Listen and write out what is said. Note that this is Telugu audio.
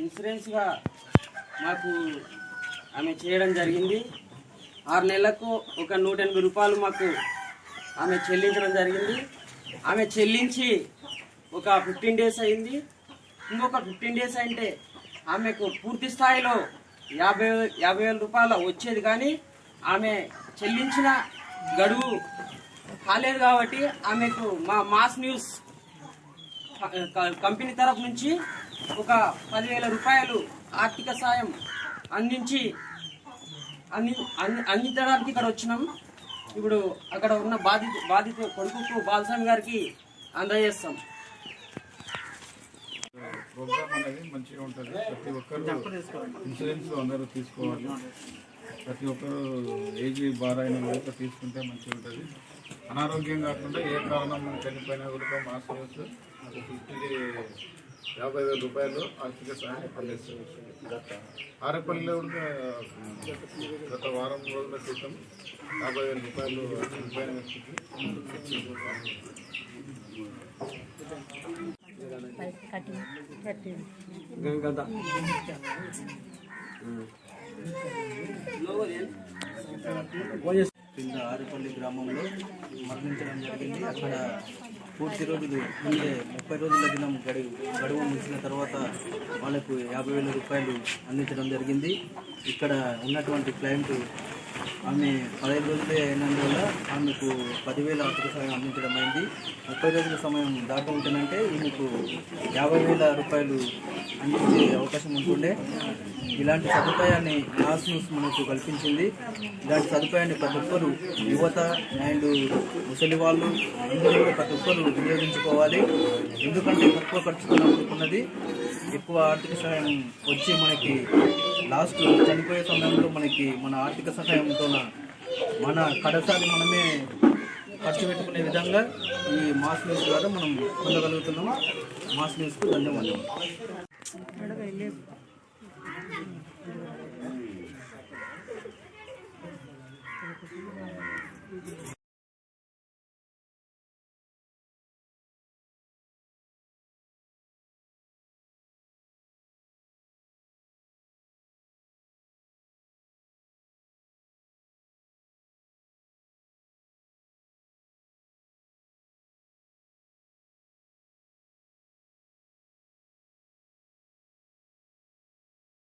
ఇన్సూరెన్స్గా మాకు ఆమె చేయడం జరిగింది. ఆరు నెలలకు ఒక నూట ఎనభై రూపాయలు మాకు ఆమె చెల్లించడం జరిగింది. ఆమె చెల్లించి ఒక ఫిఫ్టీన్ డేస్ అయింది. ఇంకొక ఫిఫ్టీన్ డేస్ అంటే ఆమెకు పూర్తి స్థాయిలో యాభై యాభై వేల రూపాయలు వచ్చేది కానీ ఆమె చెల్లించిన గడువు కాలేదు కాబట్టి ఆమెకు మా మాస్ న్యూస్ క- కంపెనీ తరఫు నుంచి ఒక పదివేల రూపాయలు ఆర్థిక సాయం అందించి అంది అందించడానికి ఇక్కడ వచ్చినాం. ఇప్పుడు అక్కడ ఉన్న బాధిత బాధిత కొడుకు బాలస్వామి గారికి అందజేస్తాం. ప్రోగ్రామ్ అనేది మంచిగా ఉంటుంది. ప్రతి ఒక్కరు ఇన్సూరెన్స్ అందరూ తీసుకోవాలి. ప్రతి ఒక్కరు ఏజ్ బార్ అయిన కూడా తీసుకుంటే మంచిగా ఉంటుంది. అనారోగ్యం కాకుండా ఏ కారణం చనిపోయినా కూడా మాస్ న్యూస్ ఫిఫ్టీ యాభై వేల రూపాయలు ఆర్థిక సహాయం అందిస్తుంది. ఆరేపల్లిలో కూడా గత వారం రోజుల క్రితం యాభై వేల రూపాయలు కింద ఆరేపల్లి గ్రామంలో మరణించడం జరిగింది. అక్కడ పూర్తి రోజులు ముందే ముప్పై రోజుల దినం గడువు గడువు ముగిసిన తర్వాత వాళ్ళకు యాభై వేల రూపాయలు అందించడం జరిగింది. ఇక్కడ ఉన్నటువంటి క్లయింట్ ఆమె పదహైదు రోజులే అయినందువల్ల ఆమెకు పదివేల ఆర్థిక సహాయం అందించడం అయింది. ముప్పై రోజుల సమయం దాకా ఉంటుందంటే ఈమెకు యాభై వేల రూపాయలు అందించే అవకాశం ఉంటుండే. ఇలాంటి సదుపాయాన్ని నాస్ న్యూస్ మనకు కల్పించింది. ఇలాంటి సదుపాయాన్ని ప్రతి ఒక్కరు యువత అండ్ ముసలి వాళ్ళు అందరూ కూడా ప్రతి ఒక్కరు వినియోగించుకోవాలి. ఎందుకంటే తక్కువ ఖర్చుతో అనుకున్నది ఎక్కువ ఆర్థిక సహాయం వచ్చి మనకి లాస్ట్ చనిపోయే సమయంలో మనకి మన ఆర్థిక సహాయంతో కావున మన కడసారి మనమే ఖర్చు పెట్టుకునే విధంగా ఈ మాస్ న్యూస్ ద్వారా మనం పొందగలుగుతున్నాము మాస్ న్యూస్కు ధన్యవాదాలు